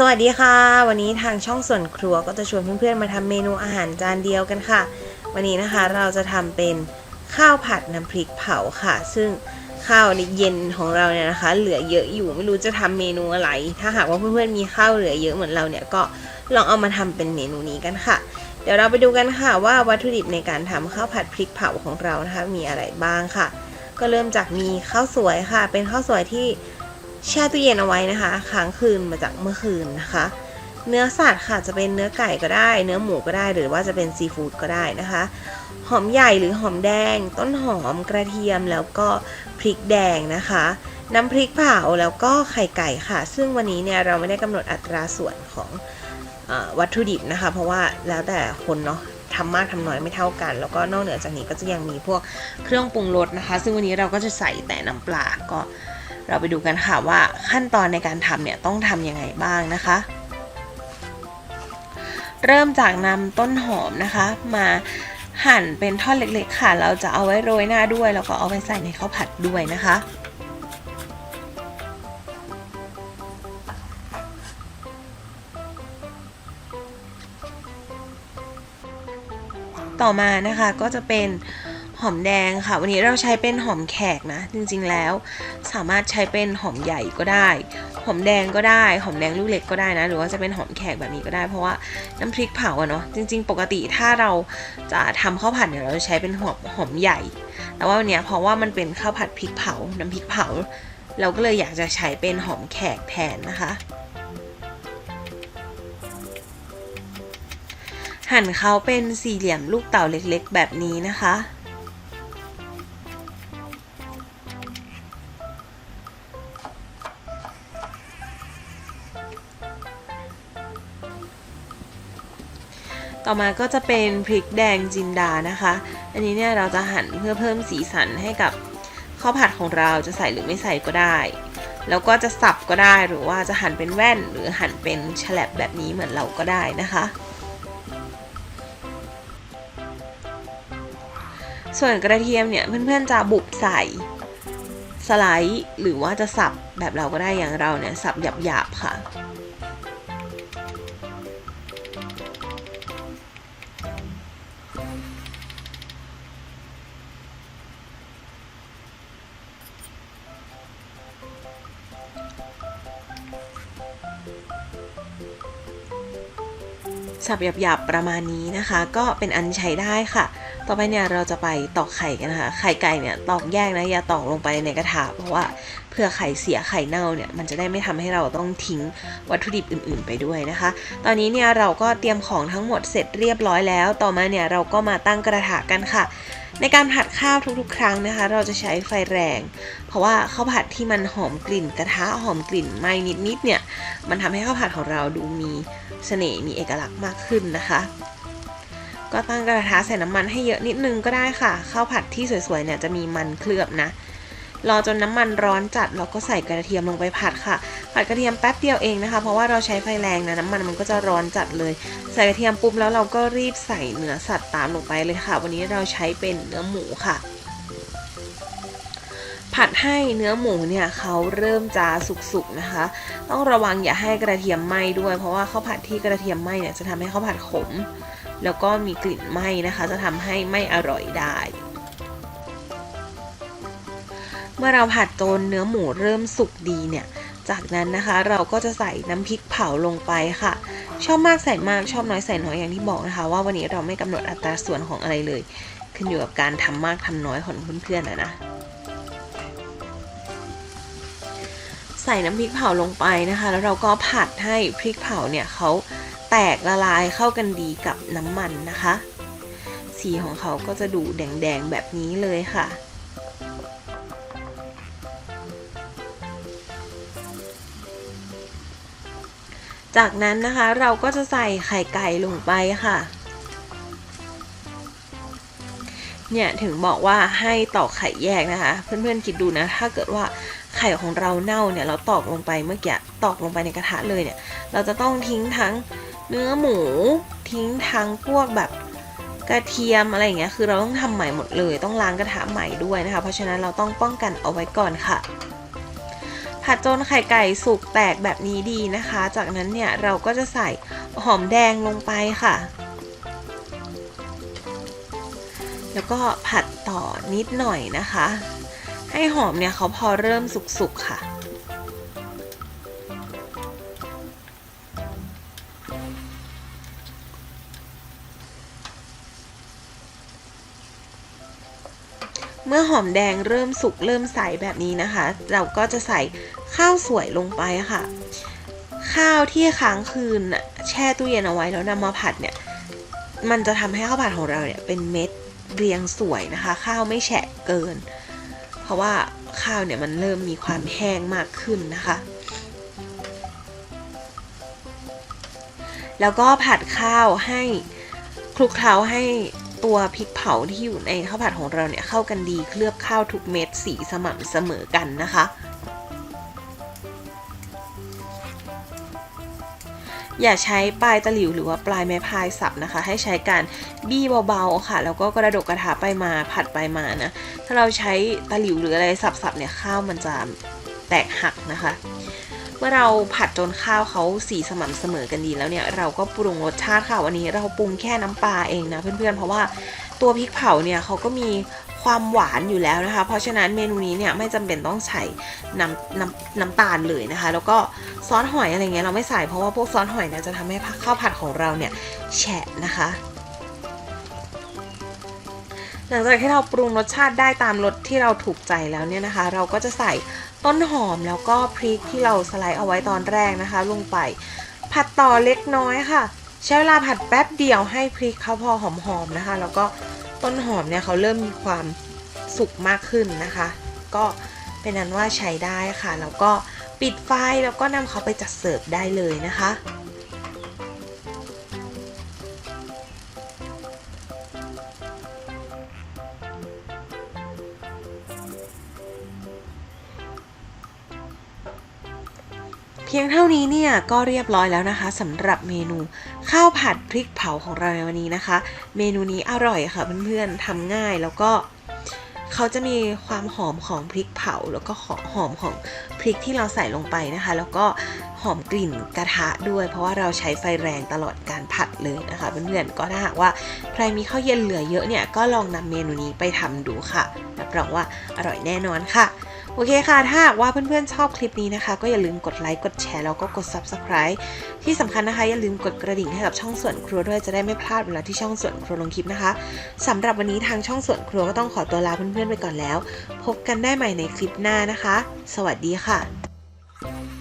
สวัสดีค่ะ วันนี้ทางช่องส่วนครัวก็จะชวนเพื่อนๆมาทำเมนูอาหารจานเดียวกันค่ะ วันนี้นะคะเราจะทำเป็นข้าวผัดน้ำพริกเผาค่ะ ซึ่งข้าวในเย็นของเราเนี่ยนะคะ เหลือเยอะอยู่ไม่รู้จะทำเมนูอะไร ถ้าหากว่าเพื่อนๆมีข้าวเหลือเยอะเหมือนเราเนี่ยก็ลองเอามาทำเป็นเมนูนี้กันค่ะ เดี๋ยวเราไปดูกันค่ะว่าวัตถุดิบในการทำข้าวผัดพริกเผาของเรานะคะ มีอะไรบ้างค่ะ ก็เริ่มจากมีข้าวสวยค่ะ เป็นข้าวสวยที่ แช่ตู้เย็นเอาไว้นะคะค้างคืนมาจากเมื่อคืนนะคะ เนื้อสัตว์ค่ะจะเป็นเนื้อไก่ก็ได้ เนื้อหมูก็ได้ หรือว่าจะเป็นซีฟู้ดก็ได้นะคะ หอมใหญ่หรือหอมแดง ต้นหอมกระเทียมแล้วก็พริกแดงนะคะ น้ำพริกเผาแล้วก็ไข่ไก่ค่ะ ซึ่งวันนี้เนี่ยเราไม่ได้กำหนดอัตราส่วนของอวัตถุดิบนะคะ เพราะว่าแล้วแต่คนเนาะทำมากทำน้อยไม่เท่ากัน แล้วก็นอกเหนือจากนี้ก็จะยังมีพวกเครื่องปรุงรสนะคะ ซึ่งวันนี้เราก็จะใส่แต่น้ำปลาก็ เราไปดูกันค่ะว่าขั้นตอนในการทำเนี่ยต้องทำยังไงบ้างนะคะ เริ่มจากนำต้นหอมนะคะ มาหั่นเป็นท่อนเล็กๆค่ะ เราจะเอาไว้โรยหน้าด้วย แล้วก็เอาไปใส่ในข้าวผัดด้วยนะคะต่อมานะคะก็จะเป็น หอมแดงค่ะ วันนี้เราใช้เป็นหอมแขกนะ จริงๆแล้ว สามารถใช้เป็นหอมใหญ่ก็ได้ หอมแดงก็ได้ หอมแดงลูกเล็กก็ได้นะ หรือว่าจะเป็นหอมแขกแบบนี้ก็ได้ เพราะว่าน้ำพริกเผาอะเนาะ จริง ๆ ปกติถ้าเราจะทำข้าวผัดเนี่ยเราจะใช้เป็นหอมหอมใหญ่ แต่ว่าวันนี้เพราะว่ามันเป็นข้าวผัดพริกเผา น้ำพริกเผา เราก็เลยอยากจะใช้เป็นหอมแขกแทนนะคะหั่นเขาเป็นสี่เหลี่ยมลูกเต่าเล็กๆ แบบนี้นะคะ ต่อมาก็จะเป็นพริกแดงจินดานะคะ อันนี้เนี่ยเราจะหั่นเพื่อเพิ่มสีสันให้กับข้าวผัดของเราจะใส่หรือไม่ใส่ก็ได้ แล้วก็จะสับก็ได้หรือว่าจะหั่นเป็นแว่นหรือหั่นเป็นฉลับแบบนี้เหมือนเราก็ได้นะคะ ส่วนกระเทียมเนี่ยเพื่อนๆจะบุบใส่สไลด์หรือว่าจะสับแบบเราก็ได้อย่างเราเนี่ยสับหยาบๆค่ะ สับหยาบๆประมาณนี้นะคะ ก็เป็นอันใช้ได้ค่ะ ต่อไปเนี่ยเราจะไปตอกไข่กันนะคะไข่ไก่เนี่ยตอกแยกนะอย่าตอกลงไปในกระถาเพราะว่าเพื่อไข่เสียไข่เน่าเนี่ยมันจะได้ไม่ทำให้เราต้องทิ้งวัตถุดิบอื่น ๆ ไปด้วยนะคะ ตอนนี้เนี่ยเราก็เตรียมของทั้งหมดเสร็จเรียบร้อยแล้ว ต่อมาเนี่ยเราก็มาตั้งกระถากันค่ะในการผัดข้าวทุกๆ ครั้งนะคะ เราจะใช้ไฟแรง เพราะว่าข้าวผัดที่มันหอมกลิ่นกระทะหอมกลิ่นไหม้นิดๆเนี่ยมันทำให้ข้าวผัดของเราดูมีเสน่ห์มีเอกลักษณ์มากขึ้นนะคะ ก็ตั้งกระทะใส่น้ำมันให้เยอะนิดนึงก็ได้ค่ะ ข้าวผัดที่สวยๆเนี่ยจะมีมันเคลือบนะ รอจนน้ำมันร้อนจัดเราก็ใส่กระเทียมลงไปผัดค่ะ ผัดกระเทียมแป๊บเดียวเองนะคะ เพราะว่าเราใช้ไฟแรงนะน้ำมันมันก็จะร้อนจัดเลย ใส่กระเทียมปุ๊บแล้วเราก็รีบใส่เนื้อสัตว์ตามลงไปเลยค่ะ วันนี้เราใช้เป็นเนื้อหมูค่ะผัดให้เนื้อหมูเนี่ยเขาเริ่มจะสุกๆนะคะ ต้องระวังอย่าให้กระเทียมไหม้ด้วย เพราะว่าข้าวผัดที่กระเทียมไหม้เนี่ยจะทำให้ข้าวผัดขม แล้วก็มีกลิ่นไหม้นะคะ จะทำให้ไม่อร่อยได้ เมื่อเราผัดจนเนื้อหมูเริ่มสุกดีเนี่ย จากนั้นนะคะเราก็จะใส่น้ำพริกเผาลงไปค่ะ ชอบมากใส่มากชอบน้อยใส่น้อยอย่างที่บอกนะคะ ว่าวันนี้เราไม่กำหนดอัตราส่วนของอะไรเลย ขึ้นอยู่กับการทำมากทำน้อยของเพื่อนๆนะนะใส่น้ำพริกเผาลงไปนะคะ แล้วเราก็ผัดให้พริกเผาเนี่ยเขา แตกละลายเข้ากันดีกับน้ำมันนะคะ สีของเขาก็จะดูแดงๆแบบนี้เลยค่ะจากนั้นนะคะเราก็จะใส่ไข่ไก่ลงไปค่ะ เนี่ยถึงบอกว่าให้ตอกไข่แยกนะคะ เพื่อนๆคิดดูนะ ถ้าเกิดว่าไข่ของเราเน่าเนี่ยเราตอกลงไปเมื่อกี้ตอกลงไปในกระทะเลยเนี่ย เราจะต้องทิ้งทั้ง เนื้อหมูทิ้งทั้งพวกแบบกระเทียมอะไรอย่างเงี้ยคือเราต้องทำใหม่หมดเลย ต้องล้างกระทะใหม่ด้วยนะคะ เพราะฉะนั้นเราต้องป้องกันเอาไว้ก่อนค่ะผผัดจนไข่ไก่สุกแตกแบบนี้ดีนะคะ จากนั้นเนี่ยเราก็จะใส่หอมแดงลงไปค่ะ แล้วก็ผัดต่อนิดหน่อยนะคะ ให้หอมเนี่ยเขาพอเริ่มสุกๆค่ะ เมื่อหอมแดงเริ่มสุกเริ่มใสแบบนี้นะคะ เราก็จะใส่ข้าวสวยลงไปค่ะ ข้าวที่ค้างคืนแช่ตู้เย็นเอาไว้แล้วนำมาผัดเนี่ย มันจะทำให้ข้าวผัดของเราเนี่ยเป็นเม็ดเรียงสวยนะคะ ข้าวไม่แฉะเกิน เพราะว่าข้าวเนี่ยมันเริ่มมีความแห้งมากขึ้นนะคะ แล้วก็ผัดข้าวให้คลุกเคล้าให้ ตัวพริกเผาที่อยู่ในข้าวผัดของเราเนี่ยเข้ากันดีเคลือบข้าวทุกเม็ดสีสม่ำเสมอกันนะคะ อย่าใช้ปลายตะหลิวหรือว่าปลายไม้พายสับนะคะ ให้ใช้การบี้เบาๆค่ะ แล้วก็กระดกกระทะไปมาผัดไปมานะถ้าเราใช้ตะหลิวหรืออะไรสับๆเนี่ยข้าวมันจะแตกหักนะคะ เมื่อเราผัดจนข้าวเขาสีสม่ำเสมอกันดีแล้วเนี่ย เราก็ปรุงรสชาติค่ะวันนี้เราปรุงแค่น้ำปลาเองนะเพื่อนๆ เพราะว่าตัวพริกเผาเนี่ยเขาก็มีความหวานอยู่แล้วนะคะ เพราะฉะนั้นเมนูนี้เนี่ยไม่จำเป็นต้องใส่น้ำน้ำน้ำตาลเลยนะคะ แล้วก็ซอสหอยอะไรเงี้ยเราไม่ใส่เพราะว่าพวกซอสหอยเนี่ยจะทำให้ข้าวผัดของเราเนี่ยแฉะนะคะ หลังจากที่เราปรุงรสชาติได้ตามรสที่เราถูกใจแล้วเนี่ยนะคะ เราก็จะใส่ ต้นหอมแล้วก็พริกที่เราสไลด์เอาไว้ตอนแรกนะคะ ลงไป ผัดต่อเล็กน้อยค่ะ ใช้เวลาผัดแป๊บเดียวให้พริกเขาพอหอมๆนะคะ แล้วก็ต้นหอมเนี่ยเขาเริ่มมีความสุกมากขึ้นนะคะ ก็เป็นนั้นว่าใช้ได้ค่ะ แล้วก็ปิดไฟแล้วก็นำเขาไปจัดเสิร์ฟได้เลยนะคะ เพียงเท่านี้เนี่ยก็เรียบร้อยแล้วนะคะสำหรับเมนูข้าวผัดพริกเผาของเราในวันนี้นะคะ เมนูนี้อร่อยค่ะเพื่อนๆทำง่ายแล้วก็เขาจะมีความหอมของพริกเผา แล้วก็หอมของพริกที่เราใส่ลงไปนะคะ แล้วก็หอมกลิ่นกระทะด้วย เพราะว่าเราใช้ไฟแรงตลอดการผัดเลยนะคะเพื่อนๆก็ถ้าหากว่าใครมีข้าวเย็นเหลือเยอะเนี่ยก็ลองนำเมนูนี้ไปทำดูค่ะรับรองว่าอร่อยแน่นอนค่ะ โอเคค่ะ ถ้าหากว่าเพื่อนๆชอบคลิปนี้นะคะ ก็อย่าลืมกดไลค์ กดแชร์ แล้วก็กด Subscribe ที่สำคัญนะคะ อย่าลืมกดกระดิ่งให้กับช่องส่วนครัวด้วยจะได้ไม่พลาดเวลาที่ช่องส่วนครัวลงคลิปนะคะสำหรับวันนี้ทางช่องส่วนครัวก็ต้องขอตัวลาเพื่อนๆไปก่อนแล้ว พบกันได้ใหม่ในคลิปหน้านะคะ สวัสดีค่ะ